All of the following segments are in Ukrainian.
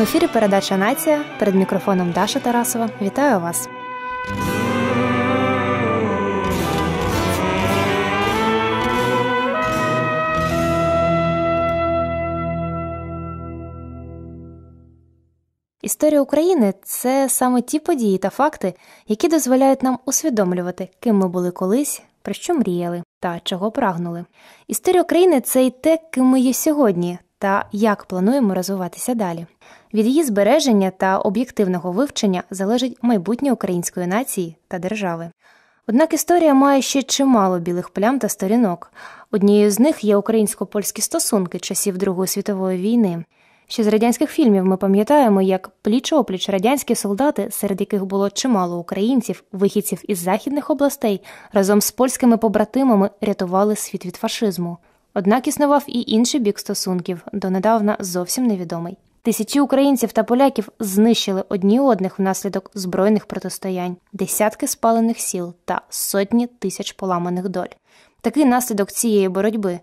В ефірі передача Нація перед мікрофоном Даша Тарасова. Вітаю вас. Історія України це саме ті події та факти, які дозволяють нам усвідомлювати, ким ми були колись, про що мріяли та чого прагнули. Історія України це й те, ким ми є сьогодні, та як плануємо розвиватися далі. Від її збереження та об'єктивного вивчення залежить майбутнє української нації та держави. Однак історія має ще чимало білих плям та сторінок. Однією з них є українсько польські стосунки часів Другої світової війни. Ще з радянських фільмів ми пам'ятаємо, як пліч опліч радянські солдати, серед яких було чимало українців, вихідців із західних областей, разом з польськими побратимами рятували світ від фашизму. Однак існував і інший бік стосунків, донедавна зовсім невідомий. Тисячі українців та поляків знищили одні одних внаслідок збройних протистоянь, десятки спалених сіл та сотні тисяч поламаних доль. Такий наслідок цієї боротьби.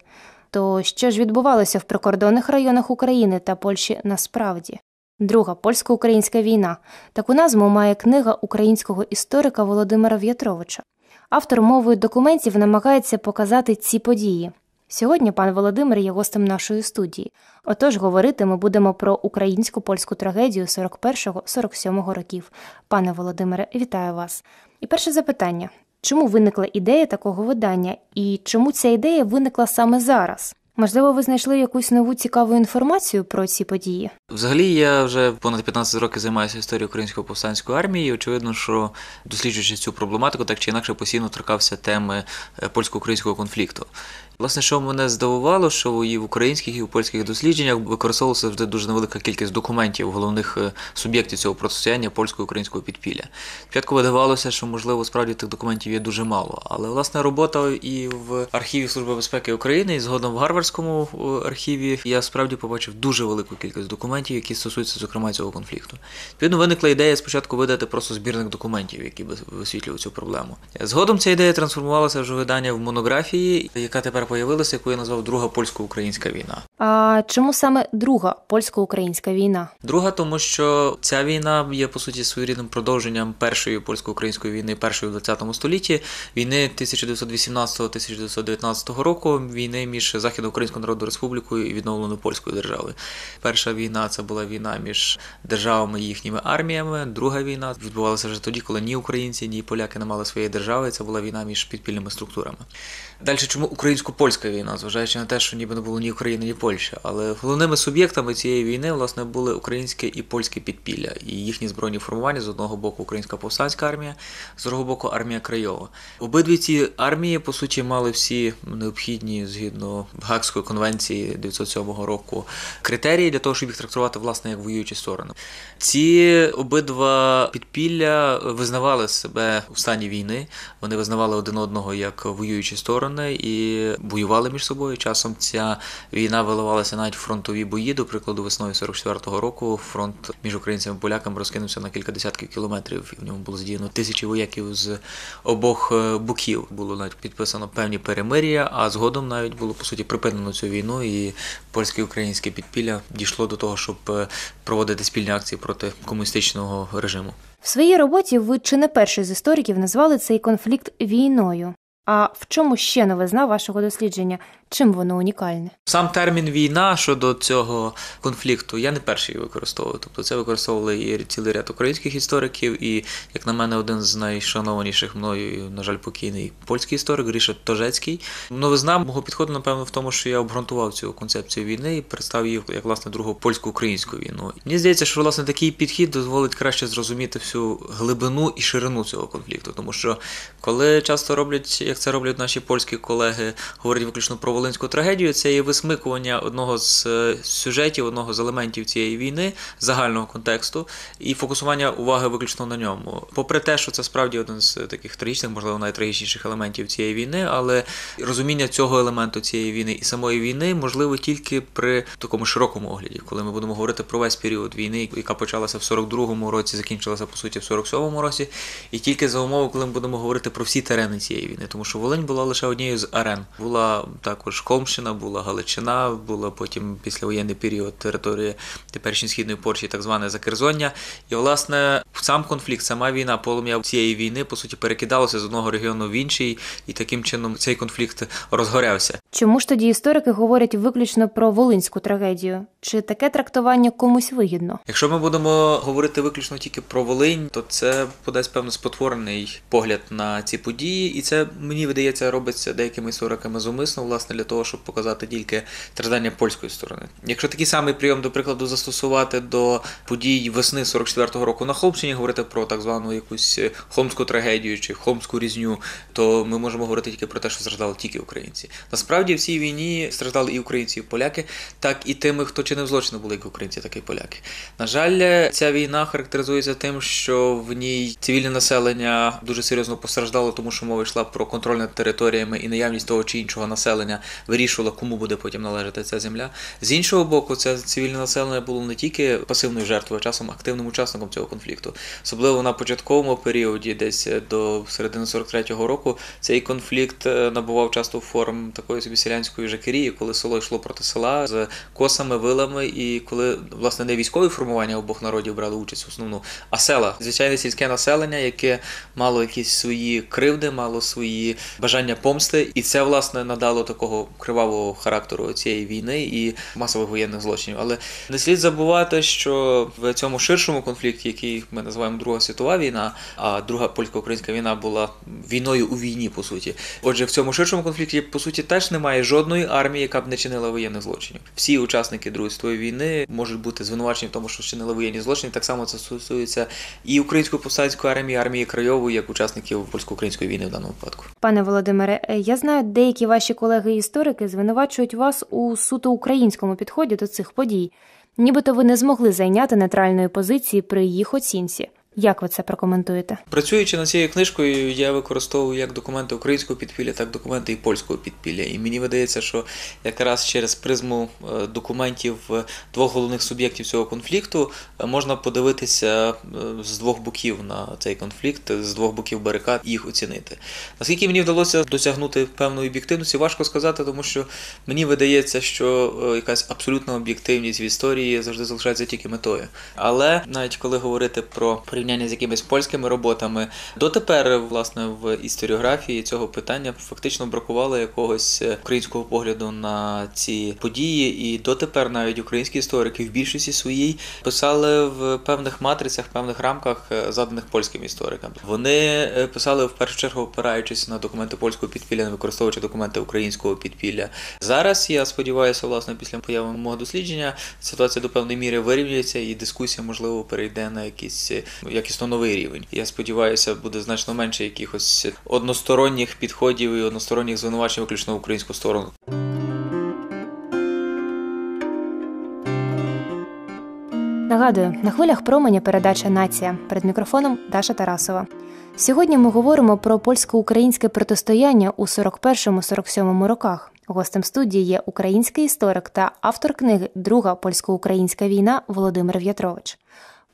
То що ж відбувалося в прикордонних районах України та Польщі насправді? Друга польсько-українська війна. Таку назву має книга українського історика Володимира В'ятровича. Автор мовою документів намагається показати ці події. Сьогодні пан Володимир є гостем нашої студії. Отож, говорити ми будемо про українську польську трагедію 41-47 років. Пане Володимире, вітаю вас. І перше запитання: чому виникла ідея такого видання, і чому ця ідея виникла саме зараз? Можливо, ви знайшли якусь нову цікаву інформацію про ці події? Взагалі, я вже понад 15 років займаюся історією української повстанської армії. і Очевидно, що досліджуючи цю проблематику, так чи інакше постійно торкався теми е, польсько-українського конфлікту. Власне, що мене здивувало, що і в українських, і в польських дослідженнях використовувалася завжди дуже невелика кількість документів головних е, суб'єктів цього протистояння польсько-українського підпілля. Спочатку видавалося, що можливо справді тих документів є дуже мало. Але власне робота і в архіві Служби безпеки України, і згодом в Гарвардському е, архіві я справді побачив дуже велику кількість документів, які стосуються зокрема цього конфлікту. Відповідно, виникла ідея спочатку видати просто збірник документів, які би висвітлювали цю проблему. Згодом ця ідея трансформувалася вже видання в монографії, яка тепер появилася, яку я назвав Друга польсько-українська війна. А чому саме друга польсько-українська війна? Друга, тому що ця війна є по суті своєрідним продовженням першої польсько-української війни, першої в ХХ столітті, війни 1918-1919 року, війни між Західноукраїнською Народною Республікою і відновленою польською державою. Перша війна це була війна між державами і їхніми арміями. Друга війна відбувалася вже тоді, коли ні українці, ні поляки не мали своєї держави. Це була війна між підпільними структурами. Далі, чому українсько-польська війна, зважаючи на те, що ніби не було ні України, ні Польщі, але головними суб'єктами цієї війни власне були українське і польське підпілля і їхні збройні формування з одного боку Українська повстанська армія, з другого боку армія Крайова. Обидві ці армії по суті мали всі необхідні згідно Гаагської конвенції 907 року критерії для того, щоб їх трактувати власне як воюючі сторони. Ці обидва підпілля визнавали себе у стані війни. Вони визнавали один одного як воюючі сторони і воювали між собою. Часом ця війна виливалася навіть в фронтові бої. До прикладу, весною 44-го року фронт між українцями і поляками розкинувся на кілька десятків кілометрів. В ньому було задіяно тисячі вояків з обох е, боків. Було навіть підписано певні перемир'я, а згодом навіть було по суті припинено цю війну, і польське українське підпілля дійшло до того, щоб е, проводити спільні акції проти комуністичного режиму. В своїй роботі ви чи не перший з істориків назвали цей конфлікт війною. А в чому ще новизна вашого дослідження? Чим воно унікальне? Сам термін війна щодо цього конфлікту я не перший використовую. Тобто це використовували і цілий ряд українських істориків, і, як на мене, один з найшанованіших мною, на жаль, покійний польський історик Рішет Тожецький. Новизна мого підходу, напевно, в тому, що я обґрунтував цю концепцію війни і представив її як власне другу польсько-українську війну. Мені здається, що власне такий підхід дозволить краще зрозуміти всю глибину і ширину цього конфлікту, тому що коли часто роблять, як це роблять наші польські колеги, говорять виключно про Волинську трагедію, це є висмикування одного з е, сюжетів, одного з елементів цієї війни, загального контексту, і фокусування уваги виключно на ньому. Попри те, що це справді один з таких трагічних, можливо, найтрагічніших елементів цієї війни, але розуміння цього елементу цієї війни і самої війни можливо тільки при такому широкому огляді, коли ми будемо говорити про весь період війни, яка почалася в 42-му році, закінчилася по суті в 47-му році, і тільки за умови, коли ми будемо говорити про всі терени цієї війни, тому що Волинь була лише однією з арен, була так також Холмщина, була Галичина, була потім післявоєнний період території теперішньої східної Польщі, так зване Закерзоння. І власне сам конфлікт, сама війна, полум'я цієї війни по суті перекидалося з одного регіону в інший, і таким чином цей конфлікт розгорявся. Чому ж тоді історики говорять виключно про волинську трагедію? Чи таке трактування комусь вигідно? Якщо ми будемо говорити виключно тільки про Волинь, то це подасть певно спотворений погляд на ці події, і це мені видається робиться деякими істориками зумисно, власне, для того, щоб показати тільки страждання польської сторони. Якщо такий самий прийом, до прикладу, застосувати до подій весни 44-го року на Холмщині, говорити про так звану якусь холмську трагедію чи холмську різню, то ми можемо говорити тільки про те, що страждали тільки українці. Насправді в цій війні страждали і українці, і поляки, так і тими, хто чинив злочини, були як українці, так і поляки. На жаль, ця війна характеризується тим, що в ній цивільне населення дуже серйозно постраждало, тому що мова йшла про контроль над територіями і наявність того чи іншого населення вирішувала, кому буде потім належати ця земля. З іншого боку, це цивільне населення було не тільки пасивною жертвою, а часом активним учасником цього конфлікту, особливо на початковому періоді, десь до середини 43-го року, цей конфлікт е, набував часто форм такої собі селянської жакерії, коли село йшло проти села з косами, вилами, і коли власне не військові формування обох народів брали участь в основну, а села, звичайне сільське населення, яке мало якісь свої кривди, мало свої бажання помсти, і це власне надало такого кривавого характеру цієї війни і масових воєнних злочинів. Але не слід забувати, що в цьому ширшому конфлікті, який ми називаємо Друга світова війна, а друга польсько-українська війна була війною у війні, по суті. Отже, в цьому ширшому конфлікті по суті теж немає жодної армії, яка б не чинила воєнних злочинів. Всі учасники Другої світової війни можуть бути звинувачені в тому, що чинили воєнні злочини. Так само це стосується і української повстанської армії, армії Крайової, як учасників польсько-української війни в даному випадку. Пане Володимире, я знаю, деякі ваші колеги-історики звинувачують вас у суто українському підході до цих подій, нібито ви не змогли зайняти нейтральної позиції при їх оцінці. Як ви це прокоментуєте? Працюючи над цією книжкою, я використовую як документи українського підпілля, так і документи і польського підпілля. І мені видається, що якраз через призму е, документів двох головних суб'єктів цього конфлікту е, можна подивитися е, з двох боків на цей конфлікт, з двох боків барикад і їх оцінити. Наскільки мені вдалося досягнути певної об'єктивності, важко сказати, тому що мені видається, що якась абсолютна об'єктивність в історії завжди залишається тільки метою. Але навіть коли говорити про порівняння з якимись польськими роботами. Дотепер, власне, в історіографії цього питання фактично бракувало якогось е, українського погляду на ці події, і дотепер навіть українські історики в більшості своїй писали в певних матрицях, певних рамках, е, заданих польським історикам. Вони е, писали в першу чергу, опираючись на документи польського підпілля, не використовуючи документи українського підпілля. Зараз я сподіваюся, власне, після появи мого дослідження ситуація до певної міри вирівнюється, і дискусія можливо перейде на якісь якісно новий рівень. Я сподіваюся, буде значно менше якихось односторонніх підходів і односторонніх звинувачень виключно в українську сторону. Нагадую, на хвилях променя передача Нація перед мікрофоном Даша Тарасова. Сьогодні ми говоримо про польсько-українське протистояння у 41-47 роках. Гостем студії є український історик та автор книги Друга польсько-українська війна Володимир В'ятрович.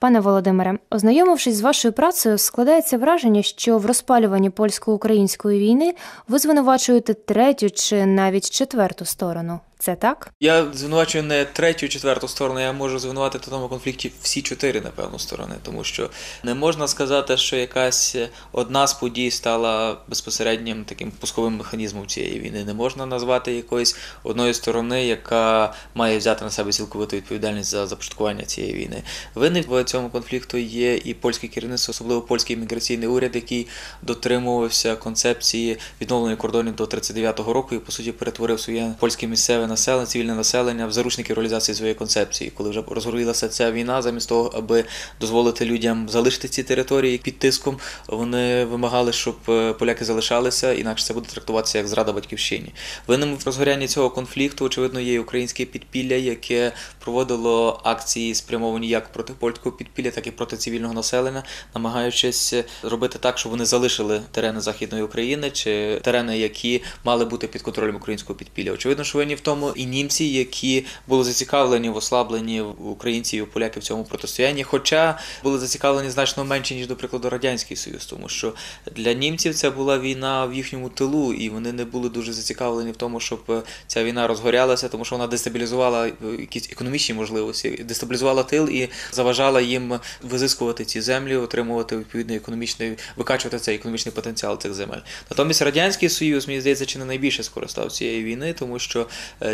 Пане Володимире, ознайомившись з вашою працею, складається враження, що в розпалюванні польсько-української війни ви звинувачуєте третю чи навіть четверту сторону. Це так? Я звинувачую не третю, четверту сторону. Я можу звинуватити тому конфлікті всі чотири, напевно, сторони, тому що не можна сказати, що якась одна з подій стала безпосереднім таким пусковим механізмом цієї війни. Не можна назвати якоїсь одної сторони, яка має взяти на себе цілковиту відповідальність за започаткування цієї війни. Винник в цьому конфлікту є і польське керівництво, особливо польський міграційний уряд, який дотримувався концепції відновлення кордонів до 39-го року і по суті перетворив своє польське місцеве населення, цивільне населення в заручники реалізації своєї концепції, коли вже розгорілася ця війна, замість того, аби дозволити людям залишити ці території під тиском, вони вимагали, щоб е, поляки залишалися, інакше це буде трактуватися як зрада батьківщині. Винним в розгорянні цього конфлікту, очевидно, є українське підпілля, яке проводило акції, спрямовані як проти польського підпілля, так і проти цивільного населення, намагаючись робити так, щоб вони залишили терени західної України чи терени, які мали бути під контролем українського підпілля. Очевидно, що винні в тому тому і німці, які були зацікавлені в ослабленні українців і поляків в цьому протистоянні, хоча були зацікавлені значно менше ніж, до прикладу, радянський союз, тому що для німців це була війна в їхньому тилу, і вони не були дуже зацікавлені в тому, щоб ця війна розгорялася, тому що вона дестабілізувала якісь економічні можливості, дестабілізувала тил і заважала їм визискувати ці землі, отримувати відповідний економічний, викачувати цей економічний потенціал цих земель. Натомість радянський союз мені здається, чи не найбільше скористав цієї війни, тому що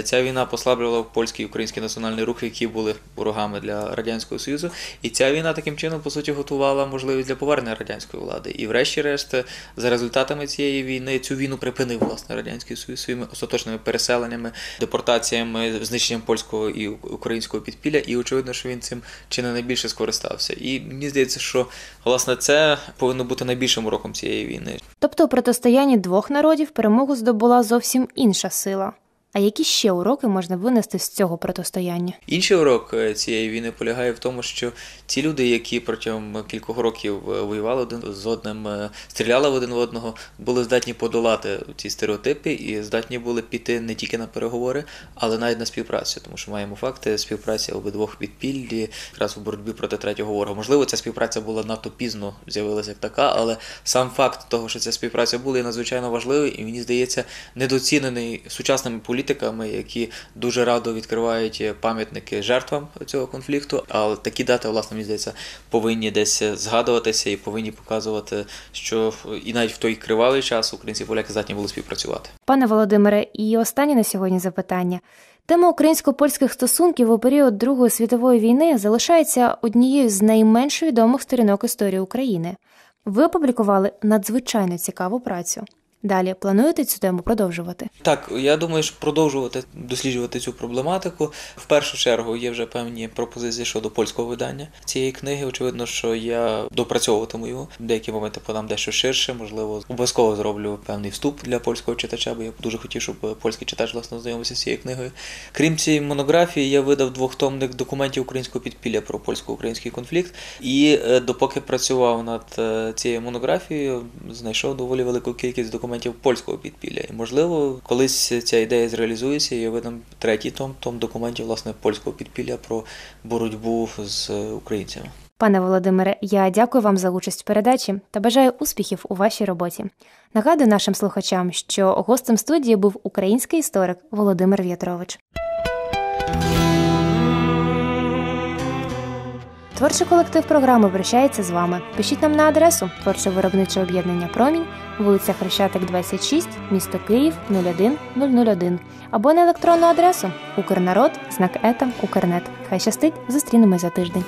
ця війна послаблювала польський і український національний рух, які були ворогами для радянського союзу, і ця війна таким чином по суті готувала можливість для повернення радянської влади. І, врешті-решт, за результатами цієї війни цю війну припинив власне радянський союз своїми остаточними переселеннями, депортаціями, знищенням польського і українського підпілля. І очевидно, що він цим чи не найбільше скористався. І мені здається, що власне це повинно бути найбільшим уроком цієї війни. Тобто, у протистоянні двох народів перемогу здобула зовсім інша сила. А які ще уроки можна винести з цього протистояння? Інший урок е, цієї війни полягає в тому, що ті люди, які протягом кількох років е, воювали один з одним, е, стріляли в один в одного, були здатні подолати ці стереотипи і здатні були піти не тільки на переговори, але навіть на співпрацю, тому що маємо факти співпраці обидвох підпіллі якраз у боротьбі проти третього ворога. Можливо, ця співпраця була надто пізно з'явилася як така, але сам факт того, що ця співпраця була, є надзвичайно важливий і мені здається недоцінений сучасними політиками політиками, які дуже радо відкривають пам'ятники жертвам цього конфлікту. Але такі дати, власне, мені здається, повинні десь згадуватися і повинні показувати, що і навіть в той кривавий час українці поляки здатні були співпрацювати. Пане Володимире, і останнє на сьогодні запитання. Тема українсько-польських стосунків у період Другої світової війни залишається однією з найменш відомих сторінок історії України. Ви опублікували надзвичайно цікаву працю. Далі плануєте цю тему продовжувати? Так, я думаю, що продовжувати досліджувати цю проблематику. В першу чергу є вже певні пропозиції щодо польського видання цієї книги. Очевидно, що я допрацьовуватиму його. Деякі моменти подам дещо ширше, можливо, обов'язково зроблю певний вступ для польського читача, бо я дуже хотів, щоб польський читач власне знайомився з цією книгою. Крім цієї монографії, я видав двохтомних документів українського підпілля про польсько-український конфлікт. І е, допоки працював над е, цією монографією, знайшов доволі велику кількість документів документів польського підпілля. І можливо, колись ця ідея зреалізується, і я видам третій том, том документів власне польського підпілля про боротьбу з українцями. Пане Володимире, я дякую вам за участь в передачі та бажаю успіхів у вашій роботі. Нагадую нашим слухачам, що гостем студії був український історик Володимир В'ятрович. Творчий колектив програми прощається з вами. Пишіть нам на адресу творче виробниче об'єднання Промінь, вулиця Хрещатик, 26, місто Київ 01001 або на електронну адресу Укрнарод, знак ета, Укрнет. Хай щастить, зустрінемось за тиждень.